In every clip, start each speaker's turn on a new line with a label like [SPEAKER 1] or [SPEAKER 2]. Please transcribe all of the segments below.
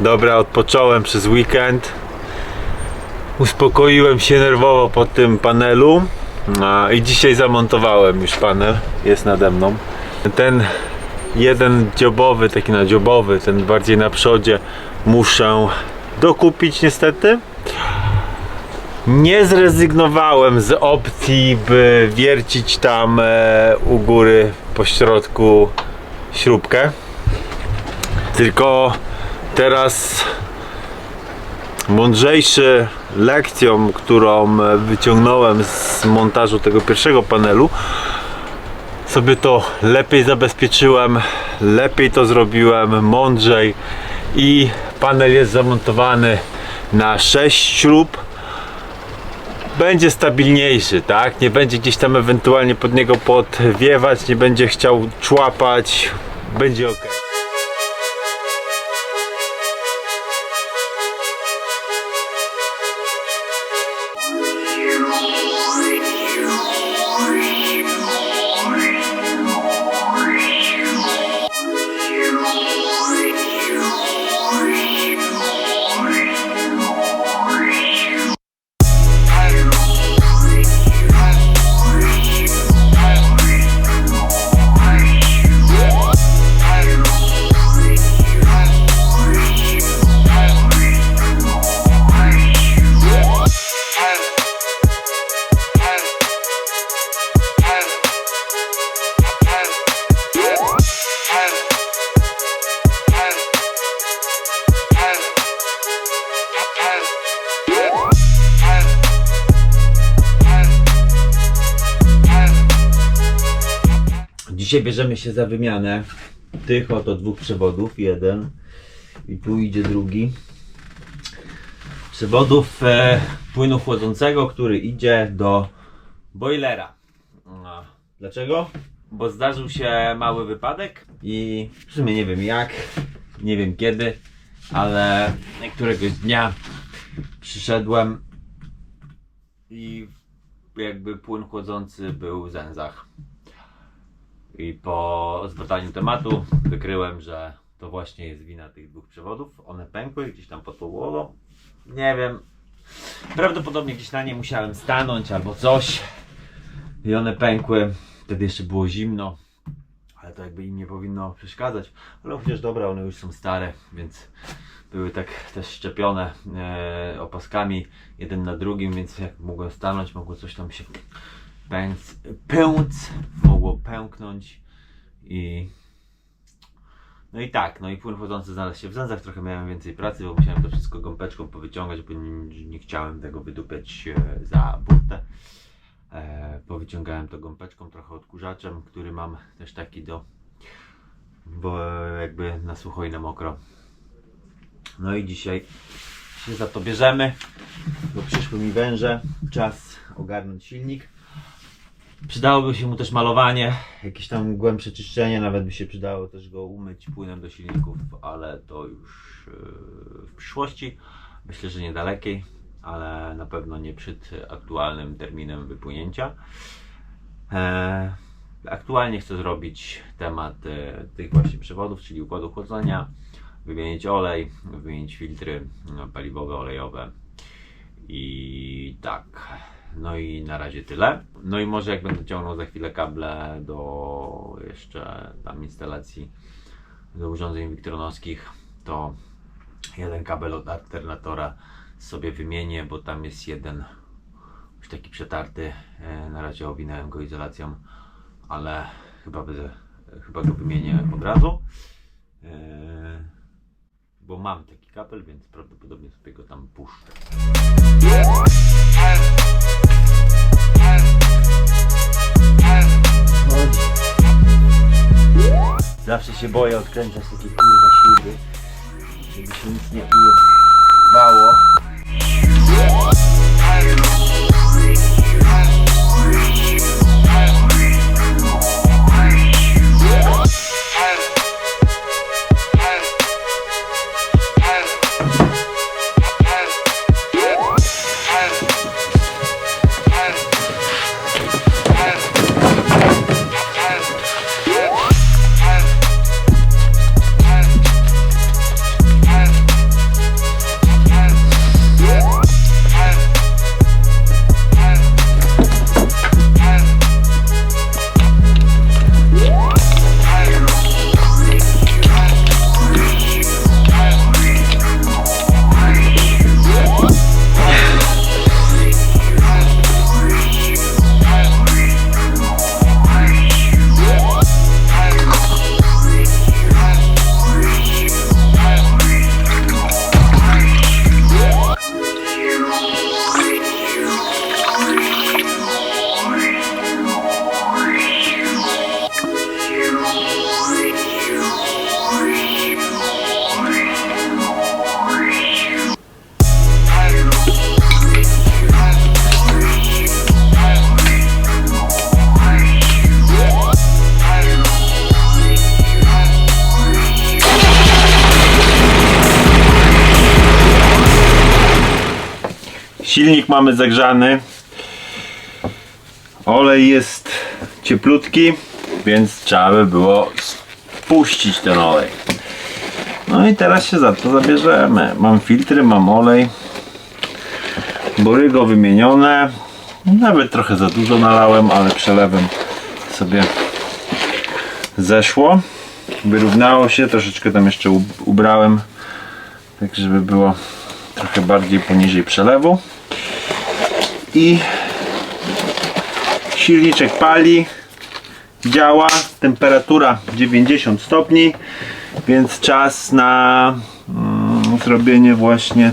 [SPEAKER 1] Dobra, odpocząłem przez weekend. Uspokoiłem się nerwowo po tym panelu. A, I dzisiaj zamontowałem już panel. Jest nade mną. Ten jeden dziobowy, taki na dziobowy, ten bardziej na przodzie, muszę dokupić niestety. Nie zrezygnowałem z opcji, by wiercić tam e, u góry po środku śrubkę. Tylko teraz mądrzejszy lekcją, którą wyciągnąłem z montażu tego pierwszego panelu, sobie to lepiej zabezpieczyłem, lepiej to zrobiłem, mądrzej i panel jest zamontowany na 6 śrub. Będzie stabilniejszy, tak? Nie będzie gdzieś tam ewentualnie pod niego podwiewać, nie będzie chciał człapać, będzie ok. Dzisiaj bierzemy się za wymianę tych oto dwóch przewodów. Jeden i tu idzie drugi. Przewodów e, płynu chłodzącego, który idzie do boilera. A, Dlaczego? Bo zdarzył się mały wypadek i w sumie nie wiem jak, nie wiem kiedy, ale któregoś dnia przyszedłem i jakby płyn chłodzący był w zęzach. I po zbadaniu tematu wykryłem, że to właśnie jest wina tych dwóch przewodów. One pękły gdzieś tam pod podłogą. Nie wiem. Prawdopodobnie gdzieś na nie musiałem stanąć albo coś. I one pękły. Wtedy jeszcze było zimno. Ale to jakby im nie powinno przeszkadzać. Ale chociaż dobra, one już są stare, więc były tak też szczepione e, opaskami jeden na drugim, więc jak mogłem stanąć, mogło coś tam się pęc, pęc mogło pęknąć i no i tak, no i płyn chodzący znalazł się w zęzach, trochę miałem więcej pracy, bo musiałem to wszystko gąbeczką powyciągać, bo nie, nie chciałem tego wydupiać e, za burtę. E, powyciągałem to gąbeczką, trochę odkurzaczem, który mam też taki do, bo e, jakby na sucho i na mokro. No i dzisiaj się za to bierzemy, bo przyszły mi węże, czas ogarnąć silnik. Przydałoby się mu też malowanie, jakieś tam głębsze czyszczenie, nawet by się przydało też go umyć płynem do silników, ale to już yy, w przyszłości. Myślę, że niedalekiej, ale na pewno nie przed aktualnym terminem wypłynięcia. E, Aktualnie chcę zrobić temat e, tych właśnie przewodów, czyli układu chłodzenia, wymienić olej, wymienić filtry no, paliwowe, olejowe i tak. No i na razie tyle. No i może jak będę ciągnął za chwilę kable do jeszcze tam instalacji do urządzeń wiktronowskich, to jeden kabel od alternatora sobie wymienię, bo tam jest jeden już taki przetarty. E, Na razie owinąłem go izolacją, ale chyba, będę, chyba go wymienię od razu. E, Bo mam taki kabel, więc prawdopodobnie sobie go tam puszczę. Zawsze się boję odkręcać takie kurwa śruby, żeby się nic nie urwało. Silnik mamy zagrzany. Olej jest cieplutki, więc trzeba by było spuścić ten olej. No i teraz się za to zabierzemy. Mam filtry, mam olej. Borygo wymienione. Nawet trochę za dużo nalałem, ale przelewem sobie zeszło. Wyrównało się, troszeczkę tam jeszcze ub- ubrałem, tak żeby było trochę bardziej poniżej przelewu. I silniczek pali, działa, temperatura 90 stopni, więc czas na mm, zrobienie właśnie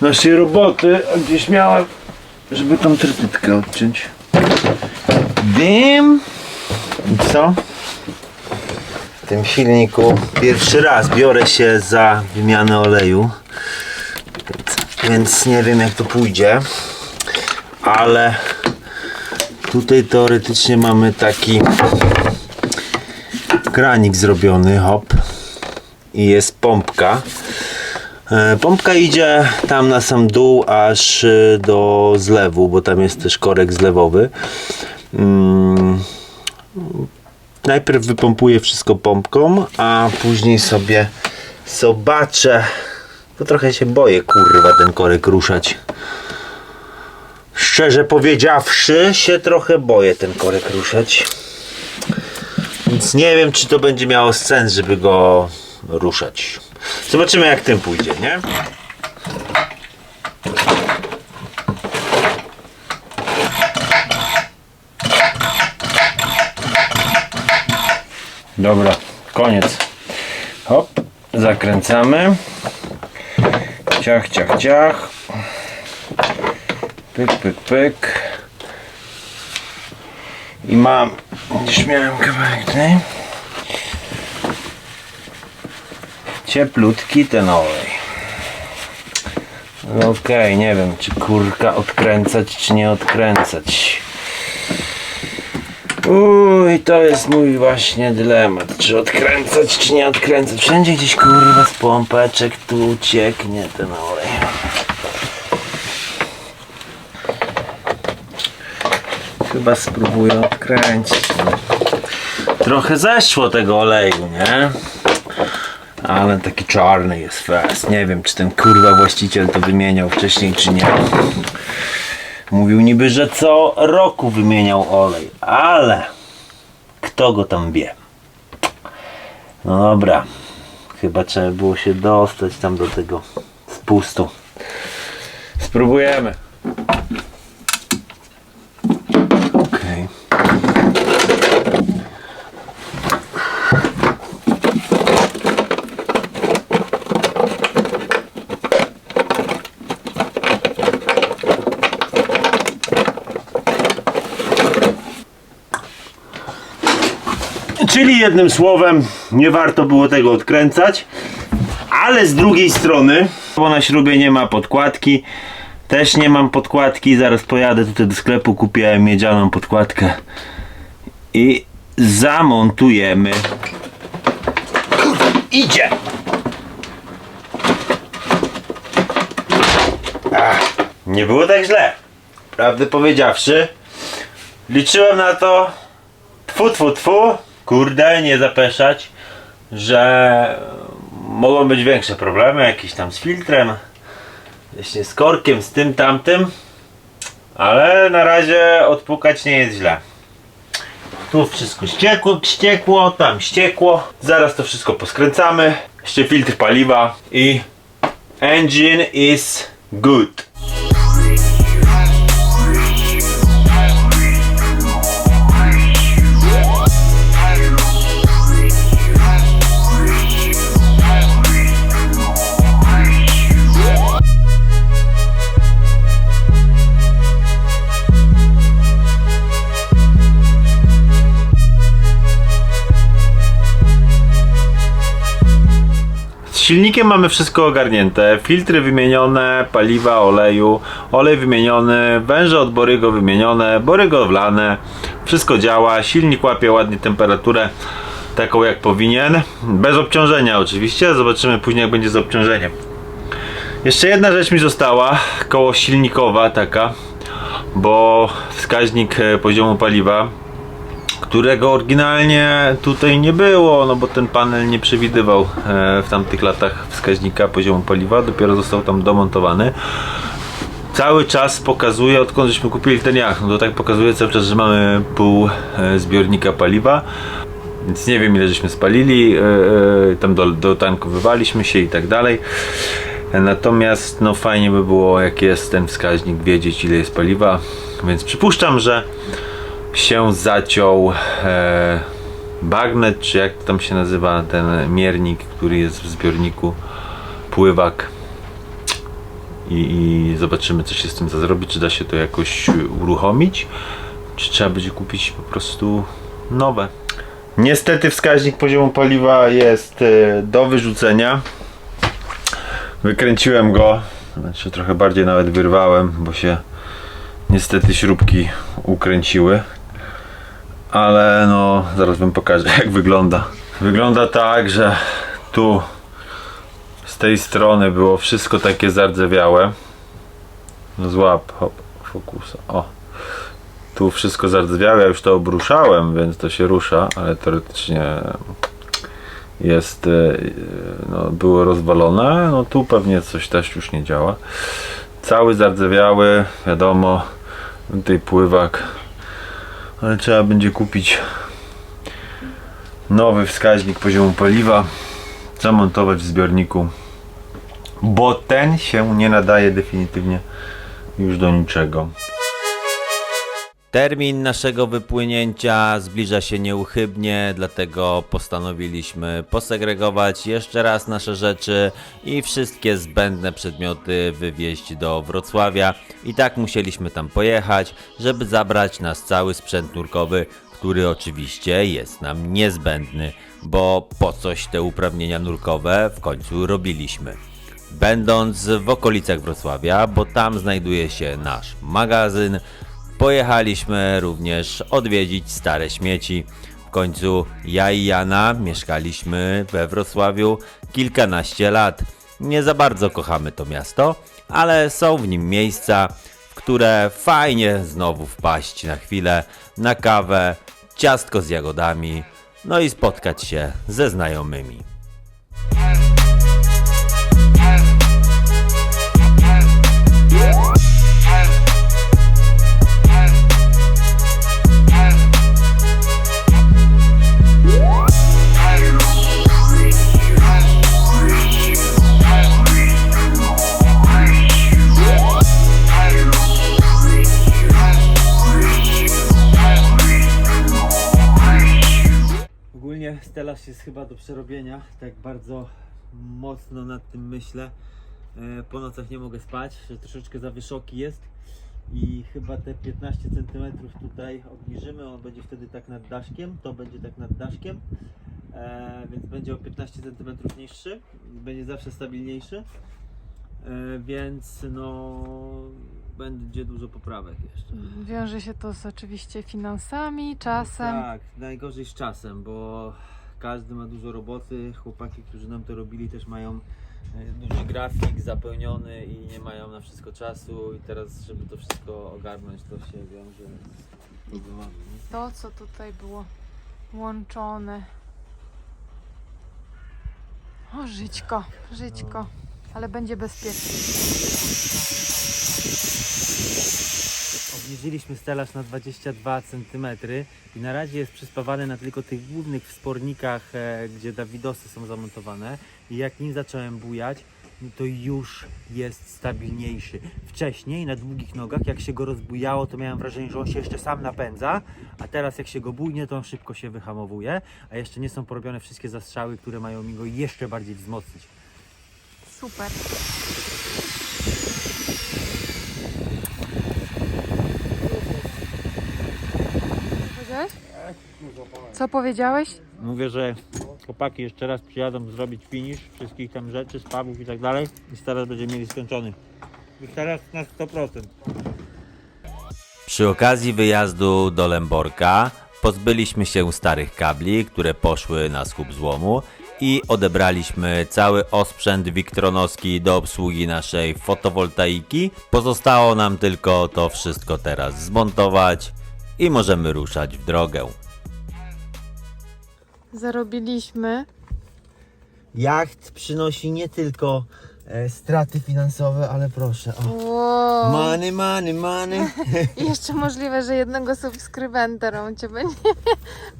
[SPEAKER 1] naszej roboty. A Gdzieś miałem, żeby tą trytytkę odciąć. Dym! I co? W tym silniku pierwszy raz biorę się za wymianę oleju. Więc, nie wiem jak to pójdzie. Ale tutaj teoretycznie mamy taki kranik zrobiony, hop. I jest pompka. E, Pompka idzie tam na sam dół aż e, do zlewu, bo tam jest też korek zlewowy. Mm, Najpierw wypompuję wszystko pompką, a później sobie zobaczę. Bo trochę się boję, kurwa, ten korek ruszać. Szczerze powiedziawszy, się trochę boję ten korek ruszać. Więc nie wiem, czy to będzie miało sens, żeby go ruszać. Zobaczymy, jak tym pójdzie, nie? Dobra, koniec. Hop, zakręcamy. Ciach, ciach, ciach. Pyk, pyk, pyk. I mam, gdzieś miałem kawałek tutaj. Cieplutki ten olej. Okej, nie wiem, czy kurka odkręcać, czy nie odkręcać. Uj, to jest mój właśnie dylemat. Czy odkręcać, czy nie odkręcać. Wszędzie gdzieś kurwa z pompeczek tu cieknie ten olej. Chyba spróbuję odkręcić. Trochę zeszło tego oleju, nie? Ale taki czarny jest fest. Nie wiem, czy ten kurwa właściciel to wymieniał wcześniej, czy nie. Mówił niby, że co roku wymieniał olej, ale kto go tam wie? No dobra, chyba trzeba było się dostać tam do tego spustu. Spróbujemy. Okej. Czyli jednym słowem, nie warto było tego odkręcać, ale z drugiej strony, bo na śrubie nie ma podkładki, też nie mam podkładki, zaraz pojadę tutaj do sklepu, kupiłem miedzianą podkładkę i zamontujemy. Idzie! Ach, nie było tak źle. Prawdę powiedziawszy, liczyłem na to, tfu tfu tfu, kurde, nie zapeszać, że mogą być większe problemy, jakieś tam z filtrem, właśnie z korkiem, z tym, tamtym, ale na razie odpukać nie jest źle. Tu wszystko ściekło, ściekło, tam ściekło. Zaraz to wszystko poskręcamy. Jeszcze filtr paliwa i engine is good. Silnikiem mamy wszystko ogarnięte. Filtry wymienione, paliwa, oleju, olej wymieniony, węże od Borygo wymienione, Borygo wlane. Wszystko działa, silnik łapie ładnie temperaturę taką jak powinien. Bez obciążenia oczywiście, zobaczymy później jak będzie z obciążeniem. Jeszcze jedna rzecz mi została, koło silnikowa taka, bo wskaźnik e, poziomu paliwa, którego oryginalnie tutaj nie było, no bo ten panel nie przewidywał e, w tamtych latach wskaźnika poziomu paliwa, dopiero został tam domontowany. Cały czas pokazuje, odkąd żeśmy kupili ten jacht, no to tak pokazuje cały czas, że mamy pół e, zbiornika paliwa. Więc nie wiem ile żeśmy spalili, e, tam do, dotankowywaliśmy się i tak dalej. Natomiast no fajnie by było jak jest ten wskaźnik wiedzieć ile jest paliwa. Więc przypuszczam, że się zaciął e, bagnet, czy jak tam się nazywa ten miernik, który jest w zbiorniku, pływak. I, I zobaczymy co się z tym da zrobić, czy da się to jakoś uruchomić, czy trzeba będzie kupić po prostu nowe. Niestety wskaźnik poziomu paliwa jest e, do wyrzucenia. Wykręciłem go, znaczy trochę bardziej nawet wyrwałem, bo się niestety śrubki ukręciły. Ale no, zaraz wam pokażę jak wygląda. Wygląda tak, że tu z tej strony było wszystko takie zardzewiałe. No złap, hop, fokusa. O. Tu wszystko zardzewiałe, ja już to obruszałem, więc to się rusza, ale teoretycznie jest, e, no, było rozwalone. No tu pewnie coś też już nie działa. Cały zardzewiały, wiadomo, tutaj pływak, ale trzeba będzie kupić nowy wskaźnik poziomu paliwa, zamontować w zbiorniku, bo ten się nie nadaje definitywnie już do niczego. Termin naszego wypłynięcia zbliża się nieuchybnie, dlatego postanowiliśmy posegregować jeszcze raz nasze rzeczy i wszystkie zbędne przedmioty wywieźć do Wrocławia. I tak musieliśmy tam pojechać, żeby zabrać nas cały sprzęt nurkowy, który oczywiście jest nam niezbędny, bo po coś te uprawnienia nurkowe w końcu robiliśmy będąc w okolicach Wrocławia, bo tam znajduje się nasz magazyn. Pojechaliśmy również odwiedzić stare śmieci. W końcu ja i Jana mieszkaliśmy we Wrocławiu kilkanaście lat. Nie za bardzo kochamy to miasto, ale są w nim miejsca, w które fajnie znowu wpaść na chwilę, na kawę, ciastko z jagodami, no i spotkać się ze znajomymi. Stelaż jest chyba do przerobienia, tak bardzo mocno nad tym myślę. E, Po nocach nie mogę spać, że troszeczkę za wysoki jest i chyba te 15 cm tutaj obniżymy, on będzie wtedy tak nad daszkiem, to będzie tak nad daszkiem, e, więc będzie o 15 cm niższy, będzie zawsze stabilniejszy, e, więc no będzie dużo poprawek jeszcze.
[SPEAKER 2] Wiąże się to z oczywiście finansami, czasem.
[SPEAKER 1] Tak, najgorzej z czasem, bo każdy ma dużo roboty. Chłopaki, którzy nam to robili, też mają e, duży grafik zapełniony i nie mają na wszystko czasu. I teraz, żeby to wszystko ogarnąć, to się wiąże z problemami. nie?
[SPEAKER 2] To, co tutaj było łączone. O, żyćko, żyćko. Ale będzie bezpiecznie.
[SPEAKER 1] Obniżyliśmy stelaż na 22 cm i na razie jest przyspawany na tylko tych głównych wspornikach, e, gdzie Dawidosy są zamontowane. I jak nim zacząłem bujać, to już jest stabilniejszy. Wcześniej na długich nogach, jak się go rozbujało, to miałem wrażenie, że on się jeszcze sam napędza, a teraz jak się go bujnie, to on szybko się wyhamowuje, a jeszcze nie są porobione wszystkie zastrzały, które mają mi go jeszcze bardziej wzmocnić.
[SPEAKER 2] Super. Powiedziałeś? Co powiedziałeś?
[SPEAKER 1] Mówię, że chłopaki jeszcze raz przyjadą zrobić finish wszystkich tam rzeczy, spawów i tak dalej i teraz będziemy mieli skończony. Już teraz na 100%. Przy okazji wyjazdu do Lęborka pozbyliśmy się starych kabli, które poszły na skup złomu i odebraliśmy cały osprzęt Wiktronoski do obsługi naszej fotowoltaiki. Pozostało nam tylko to wszystko teraz zmontować i możemy ruszać w drogę.
[SPEAKER 2] Zarobiliśmy.
[SPEAKER 3] Jacht przynosi nie tylko e, straty finansowe, ale proszę. O.
[SPEAKER 2] Wow.
[SPEAKER 3] Money, money, money.
[SPEAKER 2] I jeszcze możliwe, że jednego subskrybenta Romcie będzie.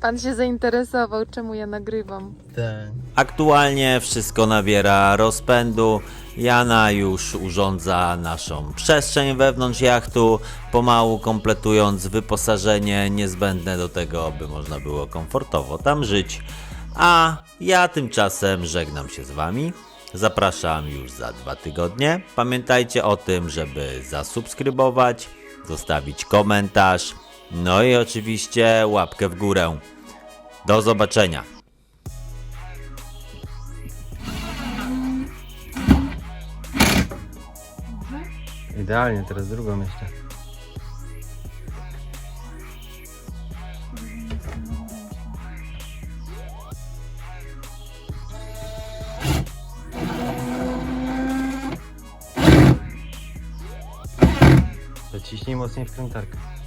[SPEAKER 2] Pan się zainteresował, czemu ja nagrywam.
[SPEAKER 3] Tak.
[SPEAKER 1] Aktualnie wszystko nabiera rozpędu. Jana już urządza naszą przestrzeń wewnątrz jachtu, pomału kompletując wyposażenie niezbędne do tego, by można było komfortowo tam żyć. A ja tymczasem żegnam się z Wami. Zapraszam już za dwa tygodnie. Pamiętajcie o tym, żeby zasubskrybować, zostawić komentarz, no i oczywiście łapkę w górę. Do zobaczenia.
[SPEAKER 3] Idealnie, teraz drugą jeszcze. assim enfrentar perguntar